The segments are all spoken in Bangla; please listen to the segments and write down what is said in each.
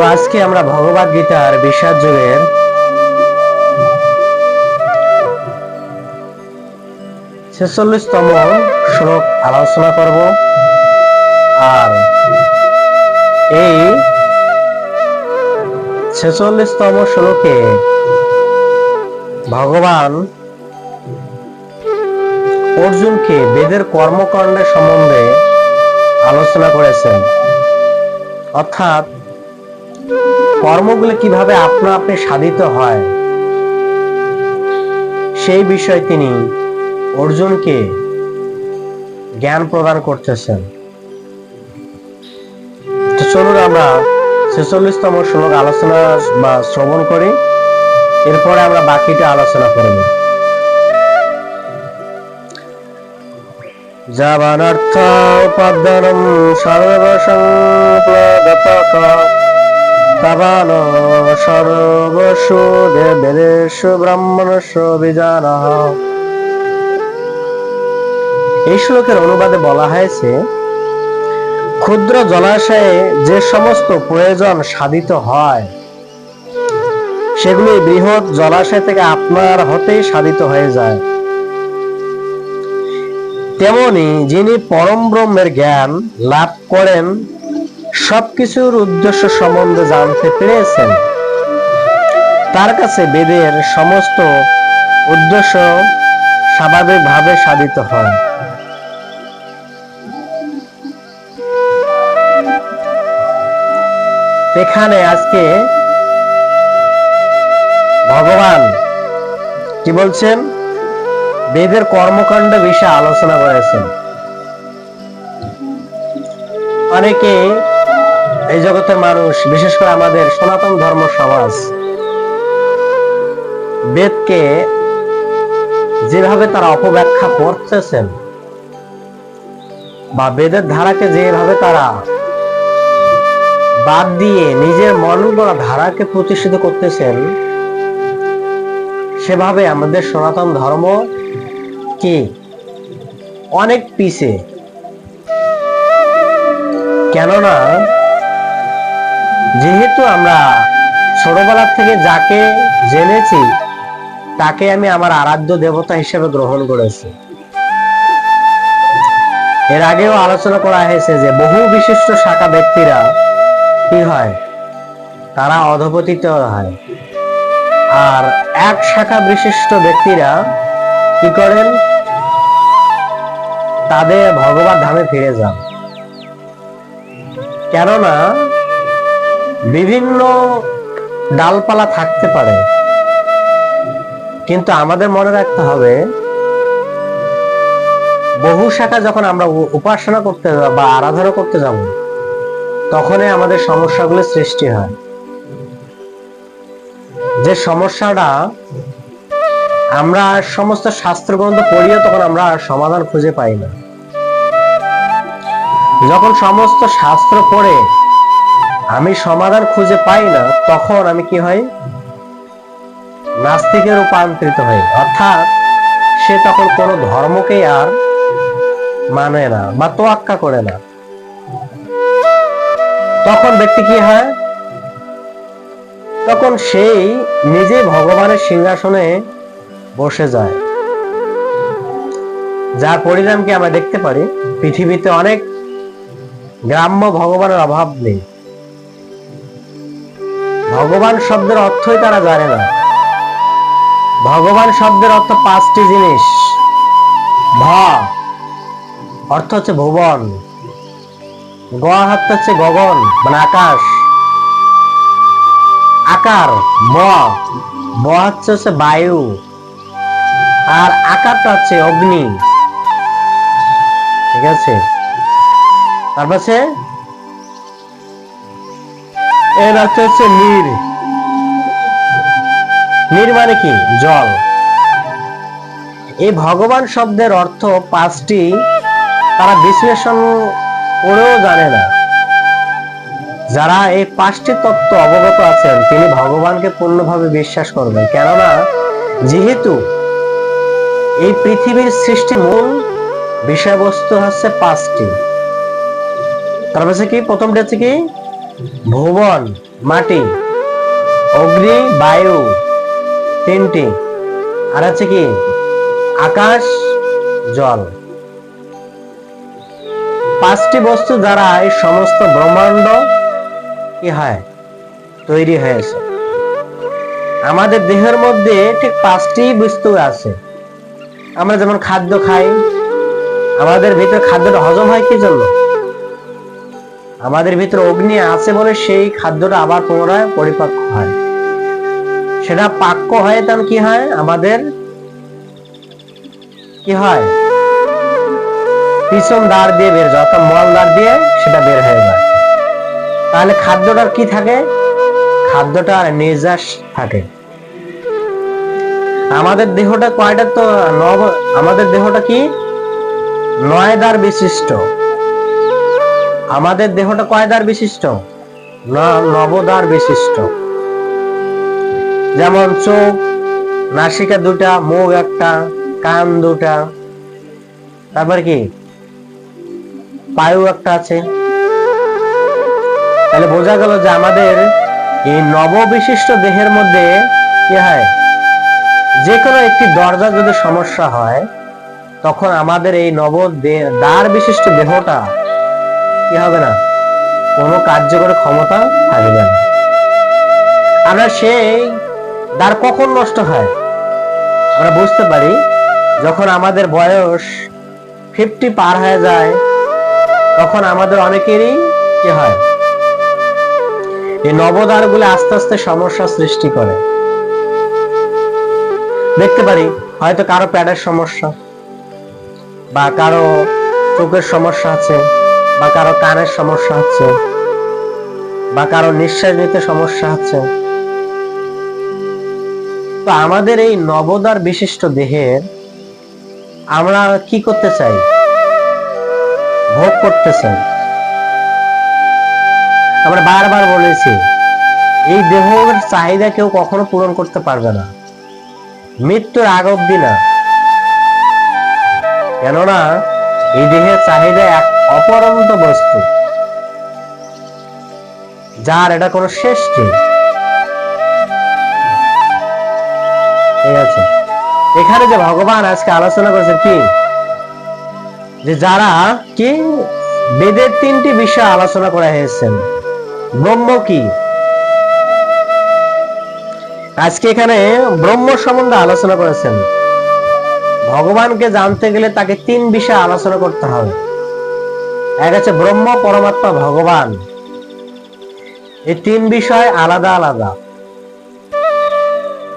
তো আজকে আমরা ভগবদ গীতার বিষাদ যুগের ছেচল্লিশতম শ্লোক আলোচনা করব। আর এই ছেচল্লিশতম শ্লোকে ভগবান অর্জুনকে বেদের কর্মকাণ্ডের সম্বন্ধে আলোচনা করেছেন। অর্থাৎ কর্মগুলো কীভাবে আপনা আপনি সাধিত হয়, সেই বিষয়ে তিনি অর্জুনকে জ্ঞান প্রদান করতেছেন। তো চলুন আমরা ছেচল্লিশতম শ্লোক আলোচনা বা শ্রবণ করি। এরপরে আমরা বাকিটা আলোচনা করব। যাবানর্থ উপাদানম সর্বসংপ্লদতক তবান সর্বসু বেদেশু ব্রাহ্মণস্য বিজানহ এই শ্লোকের অনুবাদে বলা হয়েছে, ক্ষুদ্র জলাশয়ে যে সমস্ত প্রয়োজন সাধিত হয়, সেগুলি বৃহৎ জলাশয় থেকে আপনার হতেই সাধিত হয়ে যায়। তেমনি যিনি পরম ব্রহ্মের জ্ঞান লাভ করেন সবকিছুর উদ্দেশ্য সম্বন্ধে জানতে পেরেছেন। তার কাছে বেদের সমস্ত উদ্দেশ্য স্বাভাবিকভাবে সাধিত হয়। এখানে আজকে ভগবান কি বলছেন? বেদের কর্মকাণ্ড বিষয়ে আলোচনা করেছেন। অনেকে এই জগতের মানুষ, বিশেষ করে আমাদের সনাতন ধর্ম সমাজ, বেদকে যেভাবে তারা অপব্যাখ্যা করতেছেন বা বেদের ধারাকে যেভাবে তারা বাদ দিয়ে নিজের মন গড়া ধারাকে প্রতিষ্ঠিত করতেছেন, সেভাবে আমাদের সনাতন ধর্ম কি অনেক পিছে। কেননা যেহেতু আমরা ছোটবেলা থেকে যাকে জেনেছি, তাকে আমি আমার আরাধ্য দেবতা হিসেবে গ্রহণ করেছি। এর আগেও আলোচনা করা হয়েছে যে বহু বিশিষ্ট শাখা ব্যক্তিরা কি হয়? তারা অধপতিত হয়। আর এক শাখা বিশিষ্ট ব্যক্তিরা কি করেন? তাদের ভগবান ধামে ফিরে যান। কেননা বিভিন্ন ডালপালা থাকতে পারে। কিন্তু আমাদের মনে রাখতে হবে, বহু শাখা যখন আমরা উপাসনা করতে যাব বা আরাধনা করতে যাব, তখনই আমাদের সমস্যাগুলো সৃষ্টি হয়। যে সমস্যাটা আমরা সমস্ত শাস্ত্র গ্রন্থ পড়িও তখন আমরা সমাধান খুঁজে পাই না। যখন সমস্ত শাস্ত্র পড়ে আমি সমাধান খুঁজে পাই না, তখন আমি কি হয় নাস্তিকে রূপান্তরিত হই। অর্থাৎ সে তখন কোনো ধর্মকেই আর মানে না বা তোয়াক্কা করে না। তখন ব্যক্তি কি হয়? তখন সেই নিজে ভগবানের সিংহাসনে বসে যায়। যার পরিণামকে আমরা দেখতে পারি। পৃথিবীতে অনেক গ্রাম্য ভগবানের অভাব নেই। ভগবান শব্দের অর্থই তারা জানে না। ভগবান শব্দের অর্থ পাঁচটি জিনিস। ভ অর্থ হচ্ছে ভুবন। গ, হাত হচ্ছে গগন মানে আকাশ। আকার ব ব হচ্ছে হচ্ছে বায়ু। আর আকারটা হচ্ছে অগ্নি। ঠিক আছে? তারপর এর অর্থ হচ্ছে নীর। নীর মানে কি? জল। এই ভগবান শব্দের অর্থ পাঁচটি, তারা বিশ্লেষণ করেও জানে না। যারা এই পাঁচটি তত্ত্ব অবগত আছেন, তিনি ভগবানকে পূর্ণভাবে বিশ্বাস করবেন। কেননা, যেহেতু এই পৃথিবীর সৃষ্টি মূল বিষয়বস্তু হচ্ছে পাঁচটি। তার পাশে কি? প্রথমটা হচ্ছে কি? ভুবন, মাটি, অগ্নি, বায়ু, তিনটি। আর আছে কি? আকাশ, জল। পাঁচটি বস্তু দ্বারা এই সমস্ত ব্রহ্মাণ্ড কি হয়? তৈরি হয়েছে। আমাদের দেহের মধ্যে ঠিক পাঁচটি বস্তু আছে। আমরা যেমন খাদ্য খাই, আমাদের ভিতরে খাদ্যটা হজম হয় কি জন্য? আমাদের ভিতরে অগ্নি আছে বলে সেই খাদ্যটা আবার পুনরায় পরিপাক্য হয়। সেটা পাক্য হয় তখন কি হয়? আমাদের কি হয়? পিছন দ্বার দিয়ে বের যায় অর্থাৎ মল দ্বার দিয়ে সেটা বের হয়ে যায়। তাহলে খাদ্যটার কি থাকে? খাদ্যটার নির্যাস থাকে। আমাদের দেহটা কয়টা তো নব আমাদের দেহটা কি? নয় দ্বার বিশিষ্ট। আমাদের দেহটা কয় দ্বার বিশিষ্ট? নবদ্বার বিশিষ্ট। যেমন চোখ, নাসিকা দুটা, মুখ একটা, কান দুটা। তারপর কি? পায়ু একটা আছে। তাহলে বোঝা গেল যে আমাদের এই নববিশিষ্ট দেহের মধ্যে কি হয়? যে কোনো একটি দরজা যদি সমস্যা হয়, তখন আমাদের এই নব দ্বার বিশিষ্ট দেহটা কি হবে না? কোনো কার্যকর ক্ষমতা থাকবে না। আমরা সেই দ্বার কখন নষ্ট হয়? আমরা বুঝতে পারি যখন আমাদের বয়স ফিফটি পার হয়ে যায়, তখন আমাদের অনেকেরই কি হয়? এই নবদ্বারগুলো আস্তে আস্তে সমস্যা সৃষ্টি করে। দেখতে পারি হয়তো কারও প্যাডের সমস্যা বা কারও চোখের সমস্যা আছে। বা কারও কানের সমস্যা আছে বা কারও নিঃশ্বাস নিতে সমস্যা আছে তো আমাদের এই নবদার বিশিষ্ট দেহের আমরা কি করতে চাই? ভোগ করতে চাই। আমরা বারবার বলেছি, এই দেহের চাহিদা কেউ কখনো পূরণ করতে পারবে না। মৃত্যুর আগ অব্দি না। কেননা, এই দেহের চাহিদা এক অপরন্ত বস্তু। যার এটা কোনো শেষ আছে। এখানে যে ভগবান আজকে আলোচনা করেছে কি? যে যারা কি? বেদের তিনটি বিষয় আলোচনা করা হয়েছেন। ব্রহ্ম কি? আজকে এখানে ব্রহ্ম সম্বন্ধে আলোচনা করেছেন। ভগবানকে জানতে গেলে তাকে তিন বিষয় আলোচনা করতে হবে। এক আছে ব্রহ্ম, পরমাত্মা, ভগবান। এই তিন বিষয় আলাদা আলাদা।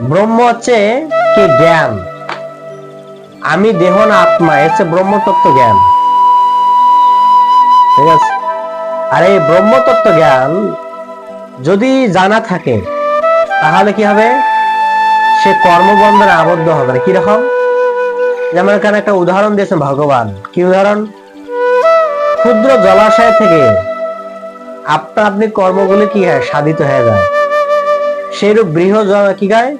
ব্রহ্ম হচ্ছে কি? জ্ঞান। আমি দেহ না আত্মা হচ্ছে ব্রহ্মতত্ত্ব জ্ঞান। ঠিক আছে? আর এই ব্রহ্মতত্ত্ব জ্ঞান যদি জানা থাকে, তাহলে কি হবে? সে কর্মবন্ধনে আবদ্ধ হবে না। কীরকম? যেমন এখানে একটা উদাহরণ দিয়েছেন ভগবান। কি উদাহরণ? ক্ষুদ্র জলাশয় থেকে আপনা আপনি কর্মগুলি কি হয়? সাধিত হয়ে যায়। সেইরূপ বৃহৎ কি গায়?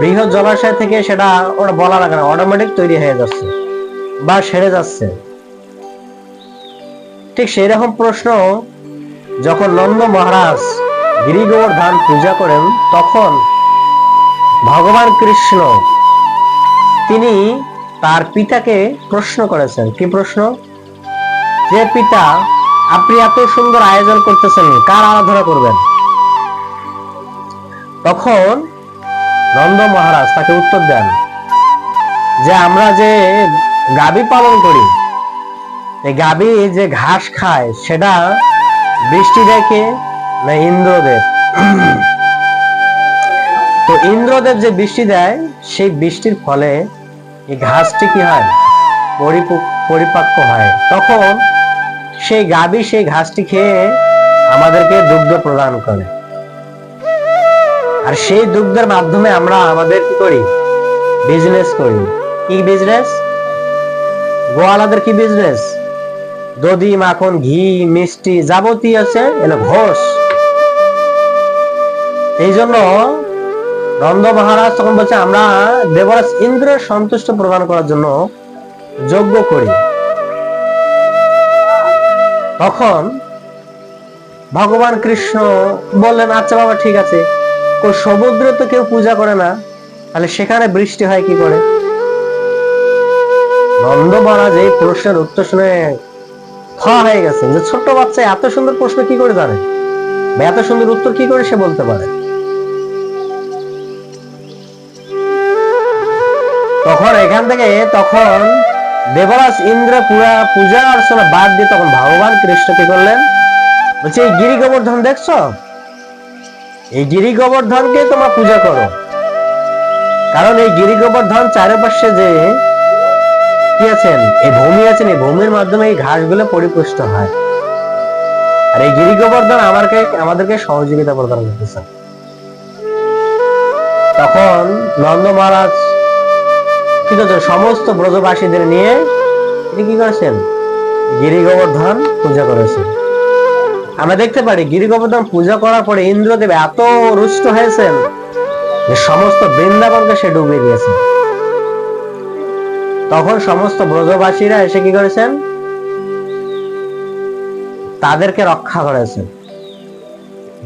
বৃহৎ জলাশয় থেকে সেটা ওরা বলা লাগে না অটোমেটিক তৈরি হয়ে যাচ্ছে বা সেরে যাচ্ছে। ঠিক সেই রকম প্রশ্ন, যখন নন্দ মহারাজ গিরিগোবর্ধন পূজা করেন, তখন ভগবান কৃষ্ণ, তিনি তার পিতাকে প্রশ্ন করেছেন। কি প্রশ্ন? যে পিতা, আপনি এত সুন্দর আয়োজন করতেছেন, কার আরাধনা করবেন? তখন নন্দ মহারাজ তাকে উত্তর দেন যে, আমরা যে গাবি পালন করি, এই গাবি যে ঘাস খায়, সেটা বৃষ্টি দেখে না ইন্দ্রদেব? তো ইন্দ্রদেব যে বৃষ্টি দেয়, সেই বৃষ্টির ফলে এই ঘাসটি কি হয়? পরিপক্ক হয়। তখন সেই গাবি সেই ঘাসটি খেয়ে আমাদেরকে দুগ্ধ প্রদান করে। আর সেই দুগ্ধের মাধ্যমে আমরা আমাদের কি করি? বিজনেস করি। কি বিজনেস গোয়ালাদের কি বিজনেস দধি, মাখন, ঘি, মিষ্টি যাবতীয় আছে এলো ঘোষ। এই জন্য নন্দ মহারাজ তখন বলছে, আমরা দেবরাজ ইন্দ্রের সন্তুষ্ট প্রদান করার জন্য যজ্ঞ করি। তখন ভগবান কৃষ্ণ বললেন আচ্ছা বাবা, ঠিক আছে। কোন সমুদ্রে তো কেউ পূজা করে না। তাহলে সেখানে বৃষ্টি হয় কি করে? নন্দ মহারাজ এই প্রশ্নের উত্তর শুনে থ হয়ে গেছে যে, ছোট্ট বাচ্চা, এত সুন্দর প্রশ্ন কি করে জানে? এত সুন্দর উত্তর কি করে সে বলতে পারে? তখন এখান থেকে তখন দেবরাজ ইন্দ্র পুরা পূজা অর্চনা বাদ দিয়ে তখন ভগবান কৃষ্ণ কি করলেন? বলছে, এই গিরি গোবর্ধন দেখছ? এই গিরি গোবর্ধনকে তোমরা পূজা করো। কারণ এই গিরি গোবর্ধন চারপাশে যে কি আছেন, এই ভূমি আছেন, এই ভূমির মাধ্যমে এই ঘাসগুলো পরিপুষ্ট হয়। আর এই গিরি গোবর্ধন আমাদেরকে আমাদেরকে সহযোগিতা প্রদান করতেছে। তখন নন্দ মহারাজ কি করছেন সমস্ত ব্রজবাসীদের নিয়ে তিনি কি করেছেন? গিরি গোবর্ধন পূজা করেছেন। আমরা দেখতে পারি গিরি গোবর্ধন পূজা করার পরে ইন্দ্রদেব এত রুষ্ট হয়েছেন যে সমস্ত বৃন্দাবনকে সে ডুবিয়ে দিয়েছে। তখন সমস্ত ব্রজবাসীরা এসে কি করেছেন? তাদেরকে রক্ষা করেছেন।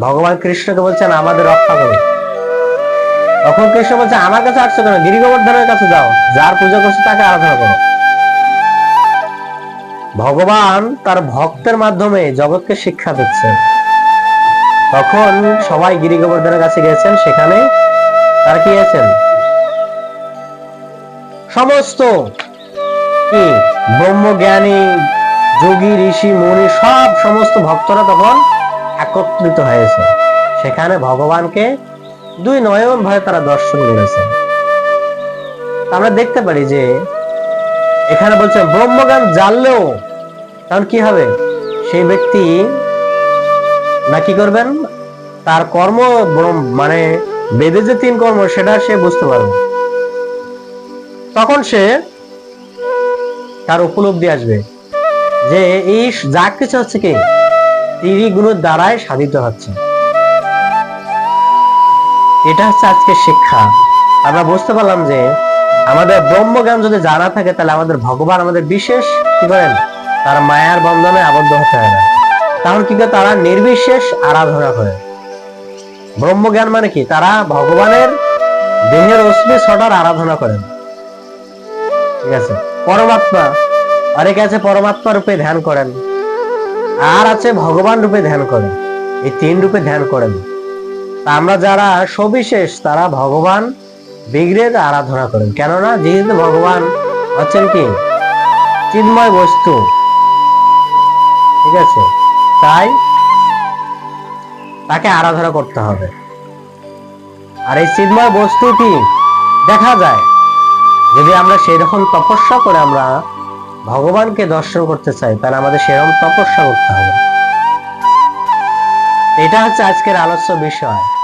ভগবান কৃষ্ণকে বলছেন, আমাদের রক্ষা করো। তখন কৃষ্ণ বলছে, আমার কাছে আসছো কেন? গিরি গোবর্ধনের কাছে যাও। যার পূজা করছে তাকে আরাধনা করো। ভগবান তার ভক্তের মাধ্যমে জগৎকে শিক্ষা দিচ্ছেন। তখন সবাই গিরি গোবর্ধনের কাছে গেছেন সেখানে তারা কি গেছেন সমস্ত কি? ব্রহ্মজ্ঞানী, যোগী, ঋষি, মুনি, সব সমস্ত ভক্তরা তখন একত্রিত হয়েছে। সেখানে ভগবানকে দুই নয়ন ভয়ে তারা দর্শন করেছে। আমরা দেখতে পারি যে এখানে বলছেন ব্রহ্মজ্ঞান জানলেও তখন কি হবে? সেই ব্যক্তি না কি করবেন? তার কর্ম মানে বেদে যে তিন কর্ম, সেটা সে বুঝতে পারবে। তখন সে তার উপলব্ধি আসবে যে এই যা কিছু হচ্ছে কি? তিরি দ্বারাই সাধিত হচ্ছে। এটা হচ্ছে আজকে শিক্ষা। আমরা বুঝতে পারলাম যে আমাদের ব্রহ্মজ্ঞান যদি জানা থাকে, তাহলে আমাদের ভগবান আমাদের বিশেষ, কি করেন তার মায়ার বন্ধনে আবদ্ধ হতে হয় না। তখন কি তারা নির্বিশেষ আরাধনা করে। ব্রহ্মজ্ঞান মানে কি? তারা ভগবানের দেহের অস্মি ছটার আরাধনা করেন ঠিক আছে? পরমাত্মা, অনেকে আছে পরমাত্মা রূপে ধ্যান করেন। আর আছে ভগবান রূপে ধ্যান করেন। এই তিন রূপে ধ্যান করেন। আমরা যারা সবিশেষ, তারা ভগবান বিগ্রের আরাধনা করেন। কেননা যেহেতু ভগবান হচ্ছেন কি? চিন্ময় বস্তু। ঠিক আছে? তাই তাকে আরাধনা করতে হবে। আর এই চিন্ময় বস্তু কি? দেখা যায়। যদি আমরা সেই রকম তপস্যা করে আমরা ভগবানকে দর্শন করতে চাই, তাহলে আমাদের সেরকম তপস্যা করতে হবে। এটা হচ্ছে আজকের আলোচ্য বিষয়।